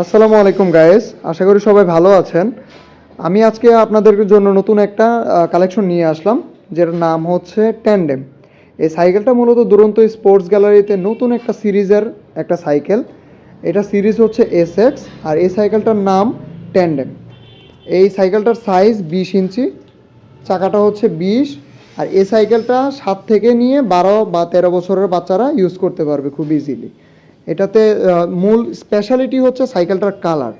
আসসালামু আলাইকুম গায়েস আশা করি সবাই ভালো আছেন। আমি আজকে আপনাদের জন্য নতুন একটা কালেকশন নিয়ে আসলাম, যেটার নাম হচ্ছে ট্যান্ডেম এই সাইকেলটা মূলত দুরন্ত স্পোর্টস গ্যালারিতে নতুন একটা সিরিজের একটা সাইকেল এটা সিরিজ হচ্ছে এস এক্স আর এই সাইকেলটার নাম ট্যান্ডেম এই সাইকেলটার সাইজ বিশ ইঞ্চি, চাকাটা হচ্ছে বিশ, আর এই সাইকেলটা সাত থেকে নিয়ে বারো বা তেরো বছরের বাচ্চারা ইউজ করতে পারবে খুব ইজিলি এটাতে মূল স্পেশালিটি হচ্ছে সাইকেলটার কালার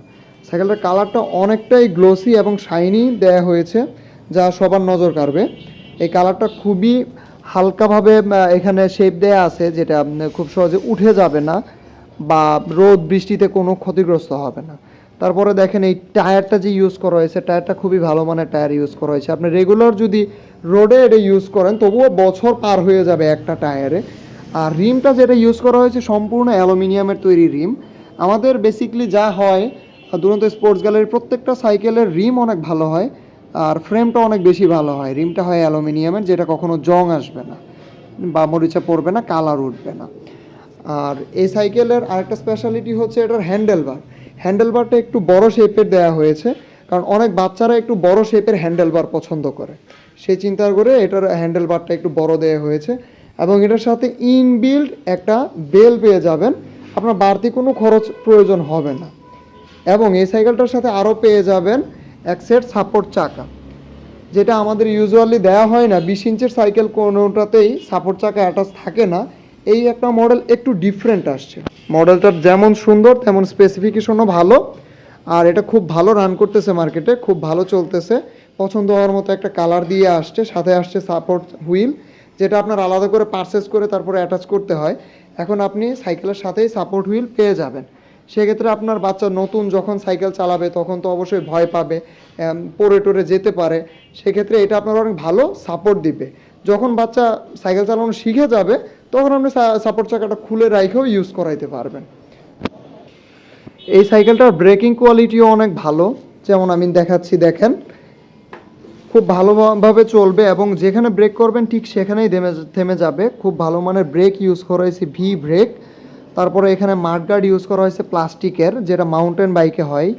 সাইকেলটার কালারটা অনেকটাই গ্লোসি এবং শাইনি দেয়া হয়েছে, যা সবার নজর কাড়বে। এই কালারটা খুবই হালকাভাবে এখানে শেপ দেয়া আছে, যেটা খুব সহজে উঠে যাবে না বা রোদ, বৃষ্টিতে কোনো ক্ষতিগ্রস্ত হবে না। তারপরে দেখেন এই টায়ারটা যে ইউজ করা হয়েছে টায়ারটা খুবই ভালো মানের টায়ার ইউজ করা হয়েছে। আপনি রেগুলার যদি রোডে এটা ইউজ করেন, তবুও বছর পার হয়ে যাবে একটা টায়ারে আর রিমটা যেটা ইউজ করা হয়েছে সম্পূর্ণ অ্যালুমিনিয়ামের তৈরি রিম। আমাদের বেসিকলি যা হয় দুরন্ত স্পোর্টস গ্যালারির প্রত্যেকটা সাইকেলের রিম অনেক ভালো হয়, আর ফ্রেমটা অনেক বেশি ভালো হয়। রিমটা হয় অ্যালুমিনিয়ামের, যেটা কখনো জং আসবে না, বা মরিচা পড়বে না কালার উঠবে না। আর এই সাইকেলের আরেকটা স্পেশালিটি হচ্ছে এটার হ্যান্ডেল বার হ্যান্ডেল বারটা একটু বড় শেপের দেওয়া হয়েছে, কারণ অনেক বাচ্চারা একটু বড় শেপের হ্যান্ডেল বার পছন্দ করে। সেই চিন্তা করে এটার হ্যান্ডেল বারটা একটু বড় দেওয়া হয়েছে। এবং এটার সাথে ইনবিল্ড একটা বেল পেয়ে যাবেন। আপনার বাড়তি কোনো খরচ প্রয়োজন হবে না। এবং এই সাইকেলটার সাথে আরও পেয়ে যাবেন এক সেট সাপোর্ট চাকা। যেটা আমাদের ইউজুয়ালি দেওয়া হয় না, বিশ ইঞ্চের সাইকেল কোনোটাতেই সাপোর্ট চাকা অ্যাটাচ থাকে না। এই একটা মডেল একটু ডিফারেন্ট আসছে। মডেলটার যেমন সুন্দর, তেমন স্পেসিফিকেশনও ভালো। আর এটা খুব ভালো রান করতেছে মার্কেটে খুব ভালো চলতেছে। পছন্দ হওয়ার মতো একটা কালার দিয়ে আসছে, সাথে আসছে সাপোর্ট হুইল যেটা আপনার আলাদা করে পারচেস করে তারপরে অ্যাটাচ করতে হয়, এখন আপনি সাইকেলের সাথেই সাপোর্ট হুইল পেয়ে যাবেন। সেক্ষেত্রে আপনার বাচ্চা নতুন যখন সাইকেল চালাবে, তখন তো অবশ্যই ভয় পাবে পড়ে টরে যেতে পারে। সেক্ষেত্রে এটা আপনার অনেক ভালো সাপোর্ট দিবে। যখন বাচ্চা সাইকেল চালানো শিখে যাবে, তখন আপনি সাপোর্ট চাকাটা খুলে রাইখেও ইউজ করাইতে পারবেন। এই সাইকেলটার ব্রেকিং কোয়ালিটিও অনেক ভালো। যেমন আমি দেখাচ্ছি, দেখেন। খুব ভালোভাবে চলবে এবং যেখানে ব্রেক করবেন ঠিক সেখানেই থেমে থেমে যাবে। খুব ভালো মানের ব্রেক ইউজ করা হয়েছে ভি ব্রেক তারপরে এখানে মাঠগার্ড ইউজ করা হয়েছে প্লাস্টিকের, যেটা মাউন্টেন বাইকে হয়।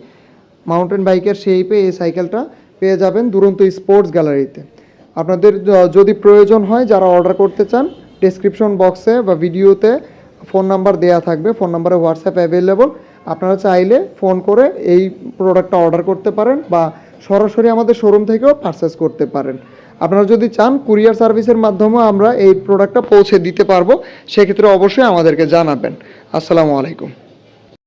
মাউন্টেন বাইকের শেপে এই সাইকেলটা পেয়ে যাবেন দুরন্ত স্পোর্টস গ্যালারিতে আপনাদের যদি প্রয়োজন হয়, যারা অর্ডার করতে চান ডেসক্রিপশন বক্সে বা ভিডিওতে ফোন নাম্বার দেওয়া থাকবে। ফোন নাম্বারে হোয়াটসঅ্যাপ অ্যাভেলেবল আপনারা চাইলে ফোন করে এই প্রোডাক্টটা অর্ডার করতে পারেন বা সরাসরি আমাদের শোরুম থেকেও পারচেস করতে পারেন। আপনারা যদি চান কুরিয়ার সার্ভিসের মাধ্যমে আমরা এই প্রোডাক্টটা পৌঁছে দিতে পারব, সেক্ষেত্রে অবশ্যই আমাদেরকে জানাবেন। আসসালামু আলাইকুম।